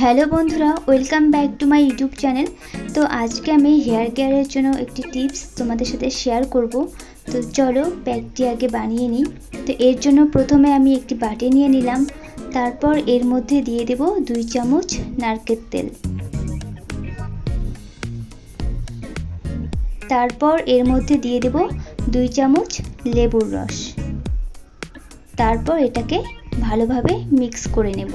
Hello বন্ধুরা, welcome back to my YouTube channel. তো আজকে আমি হেয়ার কেয়ারের জন্য একটি টিপস তোমাদের সাথে শেয়ার করব। তো চলো ব্যাগটি আগে বানিয়ে নিই। তো এর জন্য প্রথমে আমি একটি বাটি নিয়ে নিলাম। তারপর এর মধ্যে দিয়ে দেব দুই চামচ নারকেল তেল। তারপর এর মধ্যে দিয়ে দেব দুই চামচ লেবুর রস। তারপর এটাকে ভালোভাবে মিক্স করে নেব।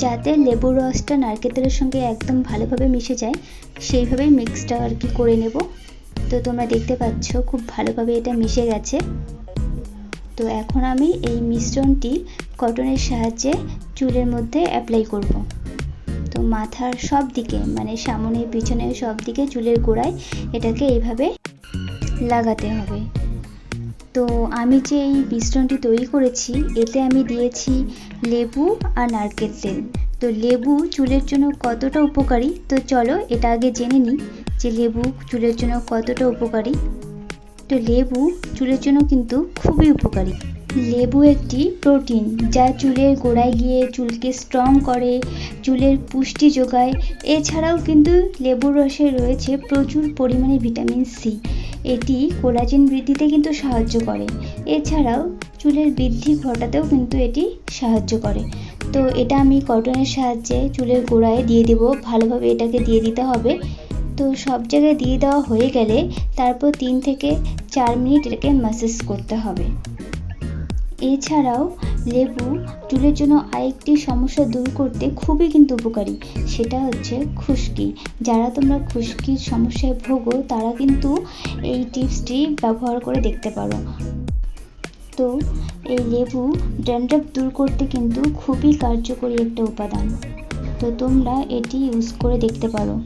যাতে লেবুর রসটা নারকেলের সঙ্গে একদম ভালোভাবে মিশে যায় সেইভাবেই মিক্সটা আর কি করে নেব। তো তোমরা দেখতে পাচ্ছ খুব ভালোভাবে এটা মিশে গেছে। তো এখন আমি এই মিশ্রণটি কটনের সাহায্যে চুলের মধ্যে অ্যাপ্লাই করব। তো মাথার সব দিকে মানে সামনে পিছনে সব দিকে চুলের গোড়ায় এটাকে এইভাবে লাগাতে হবে। তো আমি যে এই মিশ্রণটি তৈরি করেছি, এতে আমি দিয়েছি লেবু আর নারকেল তেল। তো লেবু চুলের জন্য কতটা উপকারী? তো চলো এটা আগে জেনে নিই যে লেবু চুলের জন্য কতটা উপকারী। তো লেবু চুলের জন্য কিন্তু খুবই উপকারী। লেবু একটি প্রোটিন যা চুলের গোড়ায় গিয়ে চুলকে স্ট্রং করে, চুলের পুষ্টি যোগায়। এছাড়াও কিন্তু লেবুর রসে রয়েছে প্রচুর পরিমাণে ভিটামিন সি এটি কোলাজেন বৃদ্ধিতে কিন্তু সাহায্য করে। এছাড়াও চুলের বৃদ্ধি ঘটাতেও কিন্তু এটি সাহায্য করে। তো এটা আমি কটনের সাহায্যে চুলের গোড়ায় দিয়ে দেবো, ভালোভাবে এটাকে দিয়ে দিতে হবে। তো সব জায়গায় দিয়ে দেওয়া হয়ে গেলে তারপর তিন থেকে চার মিনিট এটাকে ম্যাসেজ করতে হবে। এছাড়াও লেবু চুলের জন্য আরেকটি সমস্যা দূর করতে খুবই কিন্তু উপকারী, সেটা হচ্ছে খুশকি। যারা তোমরা খুশকির সমস্যায় ভোগো, তারা কিন্তু এই টিপসটি ব্যবহার করে দেখতে পারো। তো এই লেবু ড্যান্ড্রফ দূর করতে কিন্তু খুবই কার্যকরী একটা উপাদান। তো তোমরা এটি ইউজ করে দেখতে পারো।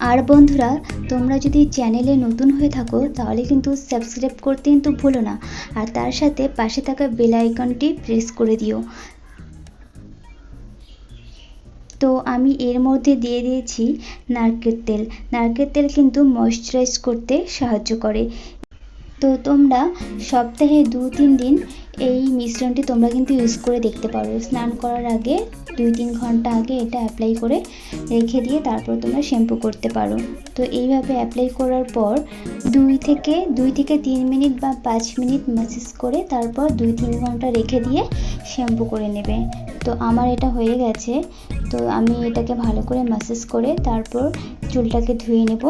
আর বন্ধুরা, তোমরা যদি চ্যানেলে নতুন হয়ে থাকো, তাহলে কিন্তু সাবস্ক্রাইব করতে কিন্তু ভুলো না। আর তার সাথে পাশে থাকা বেল আইকনটি প্রেস করে দিও। তো আমি এর মধ্যে দিয়ে দিয়েছি নারকেল তেল। নারকেল তেল কিন্তু ময়শ্চারাইজ করতে সাহায্য করে। তো তোমরা সপ্তাহে দু তিন দিন এই মিশ্রণটি তোমরা কিন্তু ইউজ করে দেখতে পারো। স্নান করার আগে, দুই তিন ঘণ্টা আগে এটা অ্যাপ্লাই করে রেখে দিয়ে তারপর তোমরা শ্যাম্পু করতে পারো। তো এইভাবে অ্যাপ্লাই করার পর দুই থেকে দুই থেকে তিন মিনিট বা পাঁচ মিনিট ম্যাসেজ করে তারপর দুই তিন ঘণ্টা রেখে দিয়ে শ্যাম্পু করে নেবে। তো আমার এটা হয়ে গেছে। তো আমি এটাকে ভালো করে ম্যাসেজ করে তারপর চুলটাকে ধুয়ে নেব।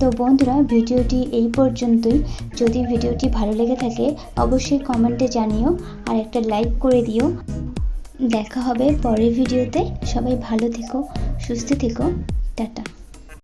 তো বন্ধুরা, ভিডিওটি এই পর্যন্তই। যদি ভিডিওটি ভালো লেগে থাকে, অবশ্যই কমেন্টে জানিও আর একটা লাইক করে দিও। দেখা হবে পরের ভিডিওতে। সবাই ভালো থেকো, সুস্থ থেকো। টাটা।